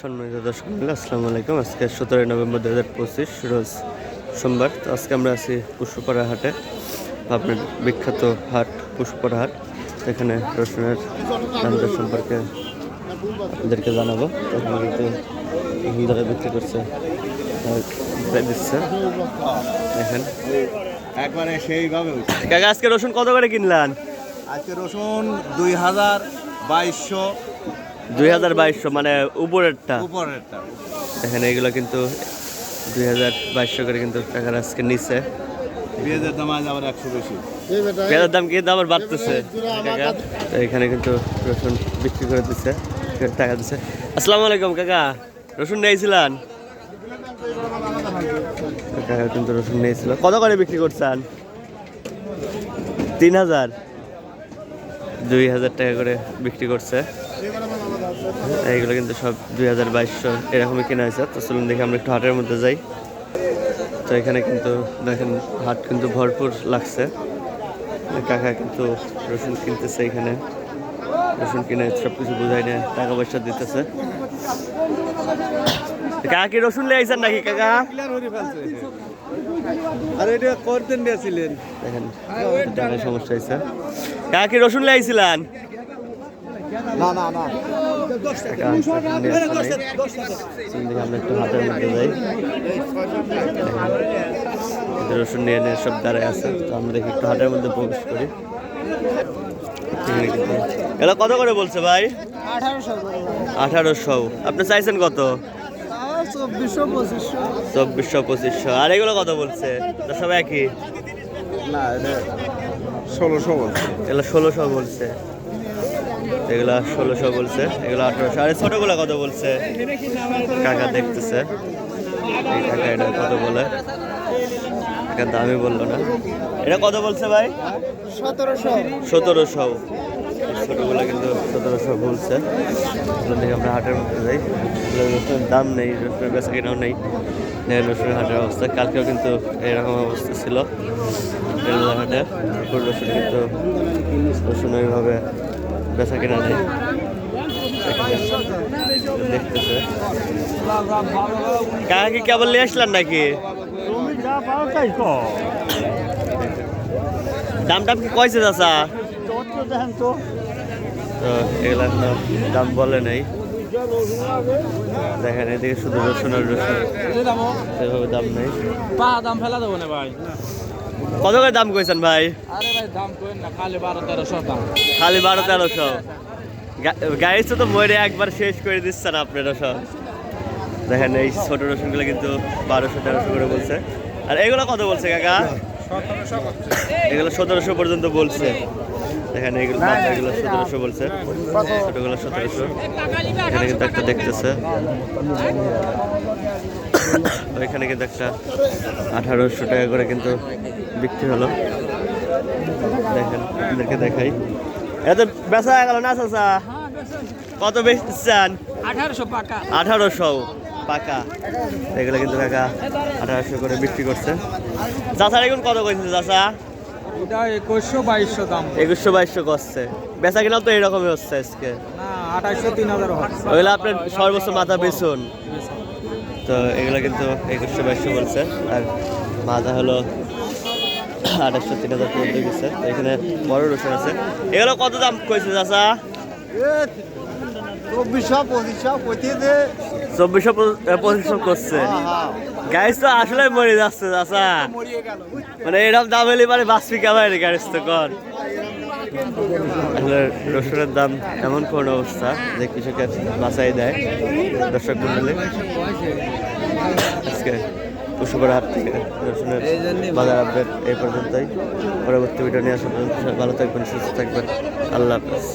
সম্মানিত দর্শক মন্ডলী, আসসালামু আলাইকুম। আজকে সতেরোই নভেম্বর দু হাজার পঁচিশ রোজ সোমবার। তো আজকে আমরা আছি পুষ্পপাড়া হাটে আপনার বিখ্যাত হাট পুষ্পপাড়া হাট। এখানে রসুনের দাম সম্পর্কে আপনাদেরকে জানাব। তো কিন্তু হিল ধরে বিক্রি করছে দিচ্ছে। দেখেন। একবারে সেইভাবে কাকা আজকে রসুন কত করে কিনলেন? আজকে রসুন দুই হাজার বাইশশো দুই হাজার বাইশশো মানে উপরেরটা। উপরেরটা। এখানে এগুলো কিন্তু দুই হাজার বাইশশো করে কিন্তু টাকার আজকে নিচ্ছে। পেঁয়াজের দাম আজ আবার একশো বেশি। পেঁয়াজের দাম কিন্তু আবার বাড়তেছে। এখানে কিন্তু রসুন বিক্রি করে দিচ্ছে টাকা দিচ্ছে। আসসালামু আলাইকুম কাকা। রসুন নিয়েছিলেন? কিন্তু রসুন নিয়েছিল। কত করে বিক্রি করছেন? তিন হাজার। দুই হাজার টাকা করে বিক্রি করছে। এইগুলো কিন্তু সব দুই হাজার বাইশশো এরকমই কেনা হয়েছে। তো চলুন দেখি আমরা একটু হাটের মধ্যে যাই। তো এখানে কিন্তু দেখেন হাট কিন্তু ভরপুর লাগছে। কাকা কিন্তু রসুন কিনতেছে এখানে। রসুন কিনে সব কিছু বুঝাই নেয় টাকা পয়সা দিতেছে। কাকা কি রসুন আইছেন নাকি কাকা? আর এটা করতেন দিয়েছিলেন দেখেন টাকার সমস্যা হয়েছে। কাকা কি রসুন আইছিলেন? না না না। রসুন নিয়ে আসে নাই। চলুন দেখি আমরা একটু হাটের মধ্যে যাই রসুন নিয়ে নিয়ে সব দাঁড়ায় আছে। তো আমরা দেখি একটু হাটের মধ্যে প্রবেশ করি। এগুলো কত করে বলছে ভাই? আঠারোশো আপনি চাইছেন কত চব্বিশশো পঁচিশশো আর এগুলো কত বলছে? সব একই না ষোলোশো বলছে। এগুলো ষোলোশো বলছে। এগুলা ষোলোশো বলছে এগুলো আঠারোশো। আর ছোটোগুলো কত বলছে? কাকা দেখতেছে। এই কাকা এটা কত বলে? কাকা দামই বলল না। এটা কত বলছে ভাই? সতেরোশো। সতেরোশো। ছোটোগুলো কিন্তু সতেরোশো বলছে। দেখে আমরা হাটের মধ্যে যাই। রসুনের দাম নেই রসুনের বেচা কেনাও নেই রসুনের হাটের অবস্থা। কালকেও কিন্তু এরকম অবস্থা ছিল। হাটে। রসুন কিন্তু রসুন ওইভাবে বেচা কেনা নেই। দেখতেছে কেবল নিয়ে আসলেন নাকি? দাম টাম কি কয়েছে চাচা? তো এগুলো দাম বলে নাই। দেখেন এদিকে শুধু রসুন আর রসুন। দাম নেই। পা দাম ফেলা দেবো না ভাই। কত করে দাম কইছেন ভাই? আরে ভাই দাম না খালি বারো তেরোশো দাম। খালি বারো তেরোশো। গাড়ি তো মরে একবার শেষ করে দিচ্ছেন আপনারা সব দেখেন এই ছোট রসুনগুলো কিন্তু বারোশো তেরোশো করে বলছে। আর এগুলো কত বলছে কাকা? এগুলো সতেরোশো পর্যন্ত বলছে। দেখেন এগুলো এগুলো সতেরোশো বলছে। ছোটগুলো সতেরোশো। এখানে কিন্তু একটা দেখতেছে। ওইখানে কিন্তু একটা আঠারোশো টাকা করে কিন্তু বিক্রি হলো দেখেন আপনাদেরকে দেখাই। এত বেচা হয়ে গেল না চাচা? কত বেশি চান আঠারোশো পাকা। আঠারোশো পাকা। এগুলো কিন্তু কাকা আঠারোশো করে বিক্রি করছে। চাচার এখন কত করেছে চাচা? ওটা একুশশো বাইশশো দাম। একুশশো বাইশশো করছে। বেচা তো এরকমই হচ্ছে আজকে। আঠাশশো তিন হাজার হচ্ছে। ওইগুলো আপনার সর্বোচ্চ মাথা তো এগুলো কিন্তু একুশশো বাইশশো বলছে। আর মাথা হলো আঠাশশো তিন হাজার পর্যন্ত গেছে। এখানে বড় রসুন আছে। এগুলো কত দাম কইছে চাচা? চব্বিশশো পঁচিশশো পঁচিশে চব্বিশশো পঁচিশশো করছে। গাড়ি তো আসলে মরে যাচ্ছে চাচা। মানে এরকম দাম হলে মানে বাঁচবি কেমন তো কর রসুনের দাম এমন কোন অবস্থা যে কৃষকের বাঁচাই দেয় দর্শক মন্ডলী। আজকে পশুপাড়া হাত থেকে। বাজার আপডেট এই পর্যন্তই। পরবর্তী ভিডিও নিয়ে আসা পর্যন্ত ভালো থাকবেন, সুস্থ থাকবেন। আল্লাহ হাফেজ।